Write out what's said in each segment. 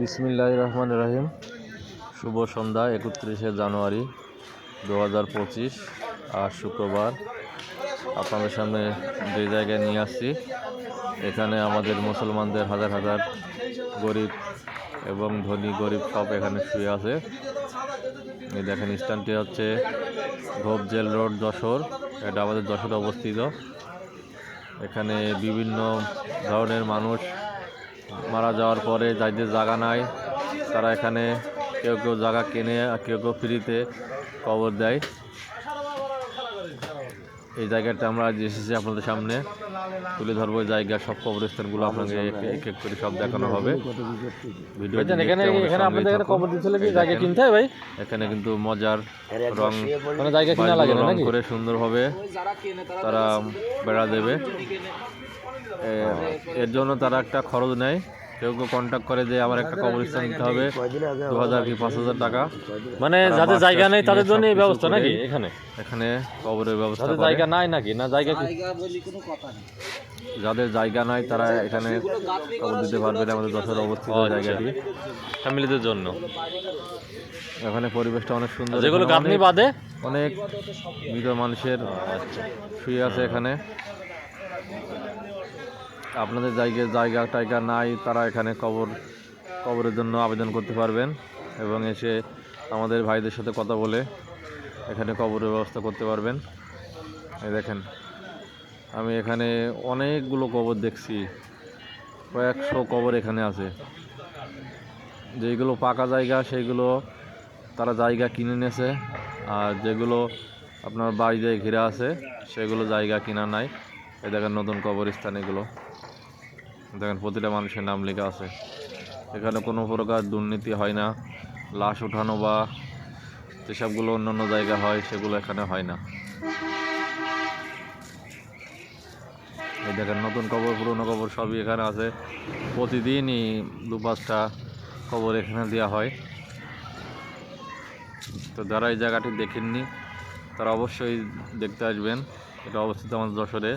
বিসমিল্লাহ রহমান রাহিম। শুভ সন্ধ্যা, একত্রিশে জানুয়ারি দু হাজার পঁচিশ আর শুক্রবার। আপনাদের সামনে যে জায়গায় নিয়ে আসছি, এখানে আমাদের মুসলমানদের হাজার হাজার গরিব এবং ধনী গরিব সব এখানে শুয়ে আছে। এই দেখেন, স্থানটি হচ্ছে জেল রোড, যশোর। এটা আমাদের যশোরে অবস্থিত। এখানে বিভিন্ন ধরনের মানুষ মারা যাওয়ার পরে যাদের জায়গা নাই, তারা এখানে কেউ কেউ জায়গা কেনে আর কেউ কেউ ফ্রিতে কবর দেয়। এই জায়গাটা আমরা আজ এসেছি আপনাদের সামনে তুলে ধরবো জায়গা সব কবরস্থানগুলো আপনাকে এক এক করে সব দেখানো হবে। ভিডিও এখানে এখানে আপনাদের এখানে কবর দিতে হলে কি? জায়গা কিনতে হয় ভাই? এখানে কিন্তু মজার রং মানে জায়গা কিনা লাগে না রং নাকি? করে সুন্দরভাবে তারা বেড়া দেবে। এর জন্য তারা একটা খরচ নেয়। কেউ কেউ কন্ট্যাক্ট করে যে আমার একটা কবরস্থান দিতে হবে। দু হাজার কি পাঁচ হাজার টাকা? মানে যাদের জায়গা নেই তাদের জন্য এই ব্যবস্থা নাকি এখানে? এখানে কবরের ব্যবস্থা যাদের জায়গা নাই নাকি? না জায়গা কি? যাদের জায়গা নাই তারা এখানে কবর দিতে পারবে না আমাদের যশোর অবস্থিত ও, আচ্ছা। জায়গাটি। ফ্যামিলিদের জন্য। এখানে পরিবেশটা অনেক সুন্দর যেগুলো গাঁথনি অনেক- বাদে অনেক মৃত মানুষের শুয়ে আছে এখানে। আপনাদের জায়গায় জায়গা টায়গা নাই, তারা এখানে কবর, কবরের জন্য আবেদন করতে পারবেন এবং এসে আমাদের ভাইদের সাথে কথা বলে এখানে কবরের ব্যবস্থা করতে পারবেন। এই দেখেন, আমি এখানে অনেকগুলো কবর দেখছি, কয়েকশো কবর এখানে আছে। যেগুলো পাকা জায়গা সেইগুলো তারা জায়গা কিনে নিয়েছে, আর যেগুলো আপনার বাড়ি দিয়ে ঘিরে আছে, সেগুলো জায়গা কিনা নাই। এই দেখেন নতুন কবরস্থান এগুলো। দেখেন প্রতিটা মানুষের নাম লেখা আছে। এখানে কোনো প্রকার দুর্নীতি হয় না। লাশ উঠানো বা যেসবগুলো অন্য অন্য জায়গা হয়, সেগুলো এখানে হয় না। এই দেখেন, নতুন কবর পুরনো কবর সবই এখানে আছে। প্রতিদিনই দু পাঁচটা কবর এখানে দেওয়া হয়। তো যারা এই জায়গাটি দেখেননি, তারা অবশ্যই দেখতে আসবেন। এটা অবস্থিত আমাদের যশোরে।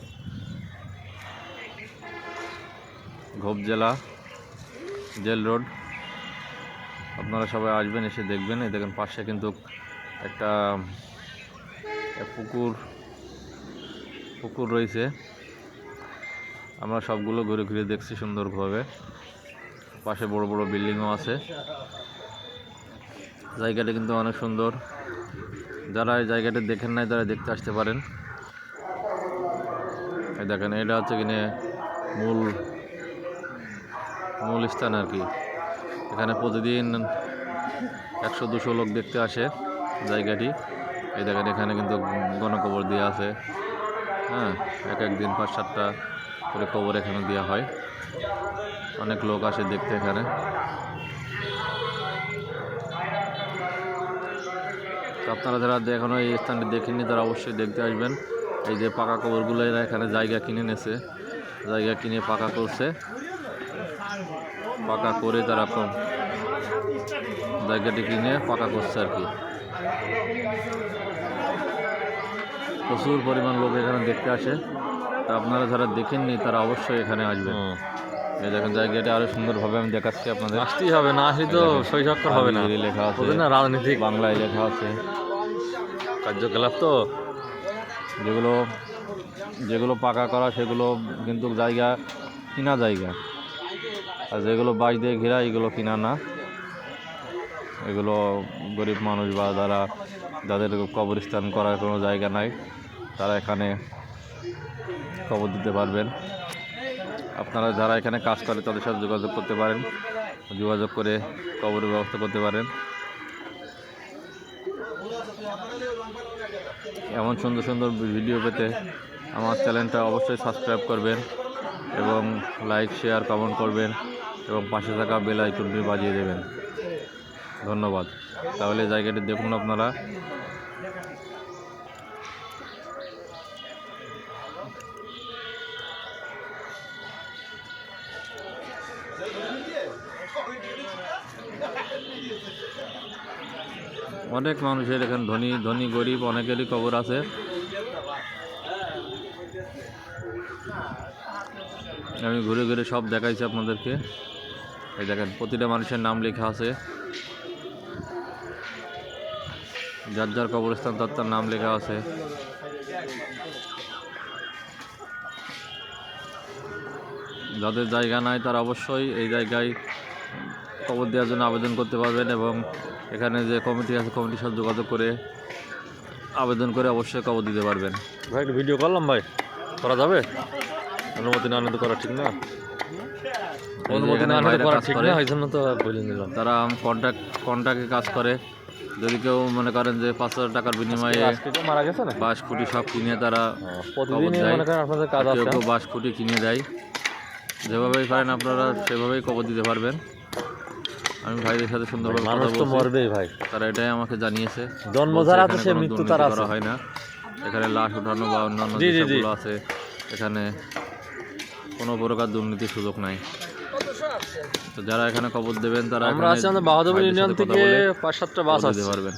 ঘোপ জেলা, জেল রোড। আপনারা সবাই আসবেন, এসে দেখবেন। এই দেখেন পাশে কিন্তু একটা পুকুর পুকুর রয়েছে। আমরা সবগুলো ঘুরে ঘুরে দেখছি সুন্দরভাবে। পাশে বড় বড় বিল্ডিংও আছে। জায়গাটা কিন্তু অনেক সুন্দর। যারা এই জায়গাটা দেখেন নাই, তারা দেখতে আসতে পারেন। দেখেন, এটা হচ্ছে কিনে মূল মূল স্থান আর কি। এখানে প্রতিদিন একশো দুশো লোক দেখতে আসে জায়গাটি। এই দেখেন, এখানে কিন্তু গণকবর দেওয়া আছে। হ্যাঁ এক এক দিন পাঁচ সাতটা করে কবর এখানে দেওয়া হয়। অনেক লোক আসে দেখতে এখানে। আপনারা যারা এখনও এই স্থানটি দেখেননি, তারা অবশ্যই দেখতে আসবেন। এই যে পাকা কবরগুলো এরা এখানে জায়গা কিনে নেছে জায়গা কিনে পাকা করছে। পাকা করে তারা জায়গাটি কিনে পাকা করছে আর কি। প্রচুর পরিমাণ লোক এখানে দেখতে আসে। তা আপনারা যারা দেখেননি তারা অবশ্যই এখানে আসবেন। এই দেখেন জায়গাটা আরও সুন্দরভাবে আমি দেখাচ্ছি আপনাদের। আসতেই হবে না আসলে তো সই স্বাক্ষর হবে না। লেখা আছে না রাজনীতি বাংলায় লেখা আছে। কার্যকলাপ তো। যেগুলো যেগুলো পাকা করা সেগুলো কিন্তু জায়গা কিনা জায়গা। আর যেগুলো বাঁশ দিয়ে ঘেরা, এগুলো কিনা না। এগুলো গরিব মানুষ বা যারা, যাদের কবরস্থান করার কোনো জায়গা নাই, তারা এখানে কবর দিতে পারবেন। আপনারা যারা এখানে কাজ করে, তাদের সাথে যোগাযোগ করতে পারেন, যোগাযোগ করে কবরের ব্যবস্থা করতে পারেন। এমন সুন্দর সুন্দর ভিডিও পেতে আমার চ্যানেলটা অবশ্যই সাবস্ক্রাইব করবেন এবং লাইক, শেয়ার, কমেন্ট করবেন। এবং পাশে থাকা বেল আইকনটি বাজিয়ে দেবেন। ধন্যবাদ। তাহলে জায়গাটি দেখুন আপনারা। অনেক মানুষের এখানে ধনী ধনী, গরিব, অনেকেরই কবর আছে। আমি ঘুরে ঘুরে সব দেখাইছি আপনাদেরকে। এই দেখেন, প্রতিটা মানুষের নাম লেখা আছে। যার যার কবরস্থান, তার তার নাম লেখা আছে। যাদের জায়গা নাই, তারা অবশ্যই এই জায়গায় কবর দেওয়ার জন্য আবেদন করতে পারবেন এবং এখানে যে কমিটি আছে, কমিটির সাথে যোগাযোগ করে আবেদন করে অবশ্যই কবর দিতে পারবেন। ভাই, একটু ভিডিও করলাম ভাই। করা যাবে? অনুমতি না আনন্দ করা ঠিক না? এই অনুমতি না আনন্দ করা ঠিক না? এই জন্য তো বলে নিলাম। তারা কন্ট্রাক্ট কন্ট্রাক্টে কাজ করে। যদি কেউ মনে করেন যে পাঁচ হাজার টাকার বিনিময়ে মারা গেছে না? বাঁশ খুঁটি সব কিনে তারা মনে আপনাদের কাজ আছে। কেউ বাঁশ খুঁটি কিনে দেয়। যেভাবেই পারেন আপনারা সেভাবেই কবর দিতে পারবেন। আমি ভাইদের সাথে সুন্দরভাবে মানুষ তো মরবেই ভাই। তারা এটাই আমাকে জানিয়েছে। জন্ম যারা আছে সে মৃত্যু তার করা হয় না। এখানে লাশ উঠানো বা অন্যান্য আছে এখানে কোনো প্রকার দুর্নীতির সুযোগ নাই। তো যারা এখানে কবর দেবেন তারা আমরা আছি আমাদের বাহাদুর ইউনিয়ন থেকে পাঁচ সাতটা বাস কবর আছে। দিতে পারবেন।